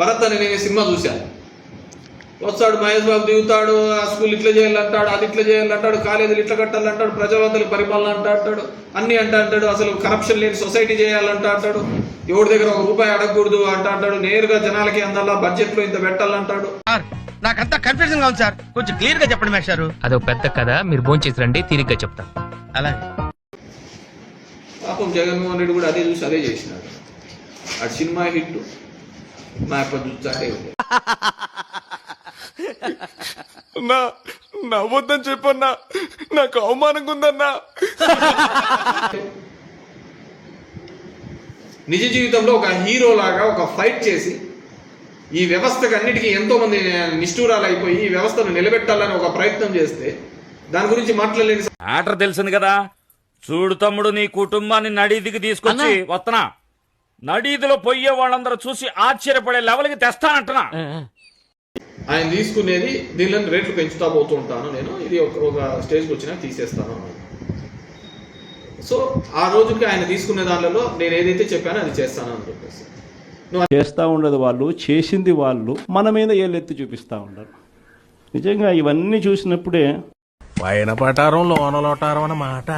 భరత్ అని నేను సినిమా చూశాను వస్తాడు మహేష్ బాబు దిగుతాడు ఆ స్కూల్ ఇట్లా చేయాలంటాడు అది ఇట్లా చేయాలంటాడు కాలేజీలు ఇట్లా కట్టాలంటాడు ప్రజావంతుల పరిపాలన అంటా అంటాడు అన్ని అంటా అంటాడు అసలు కరప్షన్ లేని సొసైటీ చేయాలంటా అంటాడు ఎవరి దగ్గర ఒక రూపాయి అడగకూడదు అంటా అంటాడు నేరుగా జనాలకి అందాలా బడ్జెట్లో ఇంత పెట్టాలంటాడు సార్ నాకంతా కన్ఫ్యూజన్గా ఉంది సార్. కొంచెం క్లియర్గా చెప్పండి మేషారు అదొక పెద్ద కథ మీరు భోంచేసి రండి తీరిగ్గా చెప్తా. అలాగే. పాపం జగన్మోహన్ రెడ్డి కూడా అదే చూసి అదే చేసినాడు. ఆ సినిమా హిట్. మా అప్ప చూస్తే ఉంది నా నవ్వొద్దని చెప్పన్నా నాకు అవమానంగా ఉందన్నా. నిజ జీవితంలో ఒక హీరో లాగా ఒక ఫైట్ చేసి ఈ వ్యవస్థకు అన్నిటికీ ఎంతో మంది నిష్ఠూరాలు అయిపోయి ఈ వ్యవస్థను నిలబెట్టాలని ఒక ప్రయత్నం చేస్తే దాని గురించి మాట్లాడలేని ఆటర్ తెలిసింది కదా. చూడు తమ్ముడు నీ కుటుంబాన్ని నడీదికి తీసుకొచ్చి వత్తనా? నడీదిలో పొయ్యే వాళ్ళందరూ చూసి ఆశ్చర్యపడే లెవెల్కి తెస్తానంటున్నా. ఆయన తీసుకునేది దీనిలో రేట్లు పెంచుతా పోతూ ఉంటాను నేను. ఇది ఒక ఒక స్టేజ్కి వచ్చినా తీసేస్తాను సో ఆ రోజుకి ఆయన తీసుకునే దానిలో నేను ఏదైతే చెప్పానో అది చేస్తాను అని చెప్పేసి. చేస్తూ ఉండదు వాళ్ళు చేసింది వాళ్ళు మన మీద ఏళ్ళెత్తి చూపిస్తూ ఉండరు. నిజంగా ఇవన్నీ చూసినప్పుడే పైన పటారం లోన లోటారం అన్నమాట